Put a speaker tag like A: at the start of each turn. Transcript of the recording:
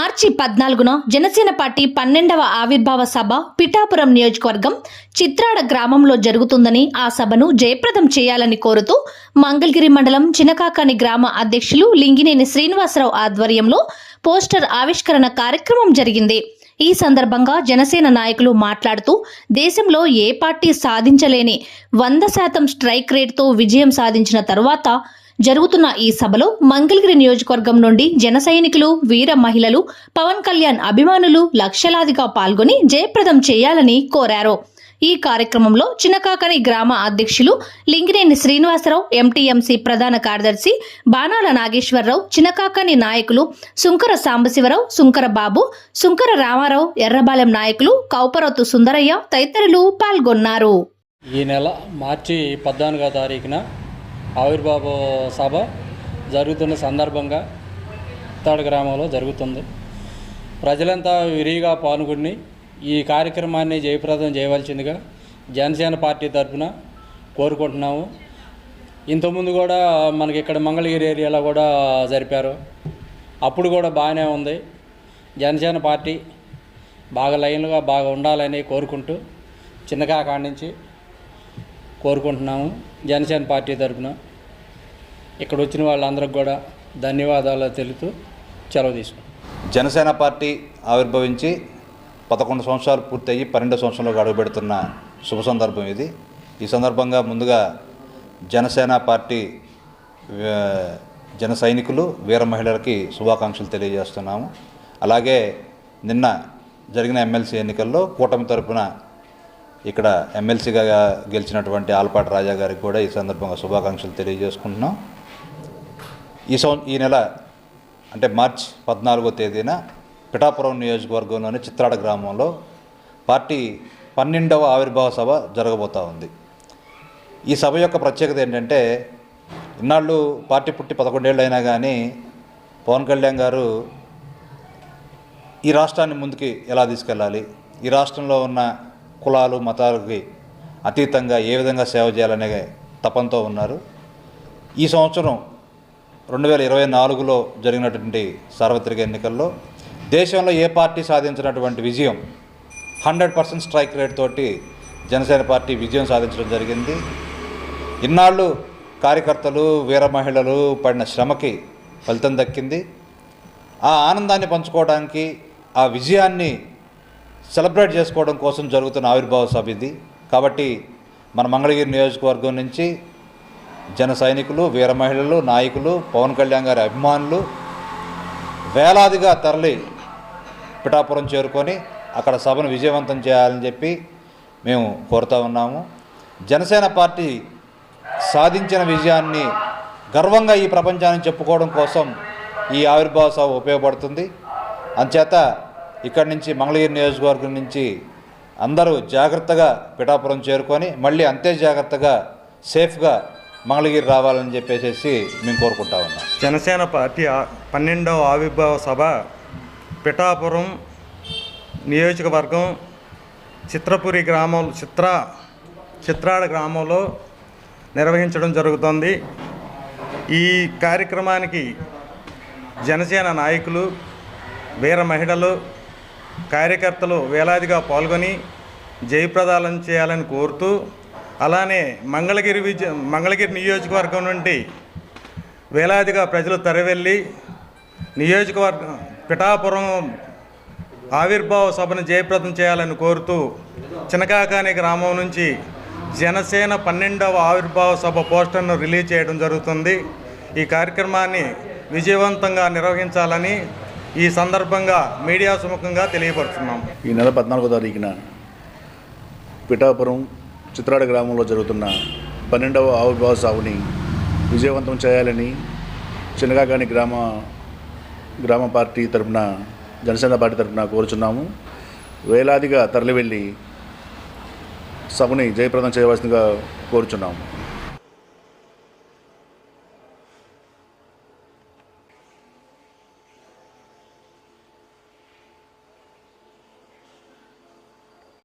A: మార్చి పద్నాలుగున జనసేన పార్టీ పన్నెండవ ఆవిర్భావ సభ పిఠాపురం నియోజకవర్గం చిత్రాడ గ్రామంలో జరుగుతుందని ఆ సభను జయప్రదం చేయాలని కోరుతూ మంగళగిరి మండలం చినకాకాని గ్రామ అధ్యక్షులు లింగినేని శ్రీనివాసరావు ఆధ్వర్యంలో పోస్టర్ ఆవిష్కరణ కార్యక్రమం జరిగింది. ఈ సందర్భంగా జనసేన నాయకులు మాట్లాడుతూ దేశంలో ఏ పార్టీ సాధించలేని వంద శాతం స్ట్రైక్ రేట్తో విజయం సాధించిన తరువాత జరుగుతున్న ఈ సభలో మంగళగిరి నియోజకవర్గం నుండి జన సైనికులు వీర మహిళలు పవన్ కళ్యాణ్ అభిమానులు లక్షలాదిగా పాల్గొని జయప్రదం చేయాలని కోరారు. ఈ కార్యక్రమంలో చినకాకని గ్రామ అధ్యక్షులు లింగినేని శ్రీనివాసరావు ఎంటీఎంసీ ప్రధాన కార్యదర్శి బాణాల నాగేశ్వరరావు చినకాకని నాయకులు సుంకర సాంబశివరావు సుంకర బాబు సుంకర రామారావు ఎర్రబాలెం నాయకులు కౌపరత్తు సుందరయ్య తదితరులు పాల్గొన్నారు.
B: ఈ నెల మార్చి పద్నాలుగో తారీఖున ఆవిర్భావ సభ జరుగుతున్న సందర్భంగా తాడు గ్రామంలో జరుగుతుంది. ప్రజలంతా విరిగా పాల్గొని ఈ కార్యక్రమాన్ని జయప్రదం చేయవలసిందిగా జనసేన పార్టీ తరఫున కోరుకుంటున్నాము. ఇంతకుముందు కూడా మనకి ఇక్కడ మంగళగిరి ఏరియాలో కూడా జరిపారు. అప్పుడు కూడా బాగానే ఉంది. జనసేన పార్టీ బాగా లైన్లుగా బాగా ఉండాలని కోరుకుంటూ చిన్నగా కాడి నుంచి కోరుకుంటున్నాము. జనసేన పార్టీ తరఫున ఇక్కడ వచ్చిన వాళ్ళందరికి కూడా ధన్యవాదాలు తెలుపుతూ సెలవు తీసుకున్నాం
C: జనసేన పార్టీ ఆవిర్భవించి పదకొండు సంవత్సరాలు పూర్తయ్యి పన్నెండు సంవత్సరంలో అడుగుపెడుతున్న శుభ సందర్భం ఇది. ఈ సందర్భంగా ముందుగా జనసేన పార్టీ జన సైనికులు వీర మహిళలకి శుభాకాంక్షలు తెలియజేస్తున్నాము. అలాగే నిన్న జరిగిన ఎమ్మెల్సీ ఎన్నికల్లో కూటమి తరపున ఇక్కడ ఎమ్మెల్సీగా గెలిచినటువంటి ఆలపాటి రాజా గారికి కూడా ఈ సందర్భంగా శుభాకాంక్షలు తెలియజేసుకుంటున్నాం. ఈ సం ఈ నెల అంటే మార్చ్ పద్నాలుగో తేదీన పిఠాపురం నియోజకవర్గంలోని చిత్రాడ గ్రామంలో పార్టీ పన్నెండవ ఆవిర్భావ సభ జరగబోతూ ఉంది. ఈ సభ యొక్క ప్రత్యేకత ఏంటంటే ఇన్నాళ్ళు పార్టీ పుట్టి పదకొండేళ్ళు అయినా కానీ పవన్ కళ్యాణ్ గారు ఈ రాష్ట్రాన్ని ముందుకి ఎలా తీసుకెళ్ళాలి? ఈ రాష్ట్రంలో ఉన్న కులాలు మతాలకి అతీతంగా ఏ విధంగా సేవ చేయాలనే తపంతో ఉన్నారు. ఈ సంవత్సరం రెండు వేల ఇరవై నాలుగులో జరిగినటువంటి సార్వత్రిక ఎన్నికల్లో దేశంలో ఏ పార్టీ సాధించినటువంటి విజయం హండ్రెడ్ పర్సెంట్ స్ట్రైక్ రేట్ తోటి జనసేన పార్టీ విజయం సాధించడం జరిగింది. ఇన్నాళ్ళు కార్యకర్తలు వీర మహిళలు పడిన శ్రమకి ఫలితం దక్కింది. ఆ ఆనందాన్ని పంచుకోవడానికి ఆ విజయాన్ని సెలబ్రేట్ చేసుకోవడం కోసం జరుగుతున్న ఆవిర్భావ సభ ఇది. కాబట్టి మన మంగళగిరి నియోజకవర్గం నుంచి జన సైనికులు వీర మహిళలు నాయకులు పవన్ కళ్యాణ్ గారి అభిమానులు వేలాదిగా తరలి పిఠాపురం చేరుకొని అక్కడ సభను విజయవంతం చేయాలని చెప్పి మేము కోరుతా ఉన్నాము. జనసేన పార్టీ సాధించిన విజయాన్ని గర్వంగా ఈ ప్రపంచాన్ని చెప్పుకోవడం కోసం ఈ ఆవిర్భావ సభ ఉపయోగపడుతుంది. అంచేత ఇక్కడి నుంచి మంగళగిరి నియోజకవర్గం నుంచి అందరూ జాగ్రత్తగా పిఠాపురం చేరుకొని మళ్ళీ అంతే జాగ్రత్తగా సేఫ్గా మంగళగిరి రావాలని చెప్పేసి మేము కోరుకుంటా ఉన్నాం.
D: జనసేన పార్టీ పన్నెండవ ఆవిర్భావ సభ పిఠాపురం నియోజకవర్గం చిత్రపురి గ్రామం చిత్ర చిత్రాడ గ్రామంలో నిర్వహించడం జరుగుతుంది. ఈ కార్యక్రమానికి జనసేన నాయకులు వీర మహిళలు కార్యకర్తలు వేలాదిగా పాల్గొని జయప్రదాలం చేయాలని కోరుతూ అలానే మంగళగిరి విజయ మంగళగిరి నియోజకవర్గం నుండి వేలాదిగా ప్రజలు తరవెళ్ళి నియోజకవర్గం పిఠాపురం ఆవిర్భావ సభను జయప్రదం చేయాలని కోరుతూ చినకాకాని గ్రామం నుంచి జనసేన పన్నెండవ ఆవిర్భావ సభ పోస్టర్ను రిలీజ్ చేయడం జరుగుతుంది. ఈ కార్యక్రమాన్ని విజయవంతంగా నిర్వహించాలని ఈ సందర్భంగా మీడియా సుముఖంగా తెలియపరుచున్నాం.
E: ఈ నెల పద్నాలుగో తారీఖున పిఠాపురం చిత్రాడ గ్రామంలో జరుగుతున్న పన్నెండవ ఆవిర్భావ సాగుని విజయవంతం చేయాలని చిన్నగాగాని గ్రామ గ్రామ పార్టీ తరపున జనసేన పార్టీ తరపున కోరుచున్నాము. వేలాదిగా తరలివెళ్ళి సభని జయప్రదం చేయవలసిందిగా కోరుచున్నాము.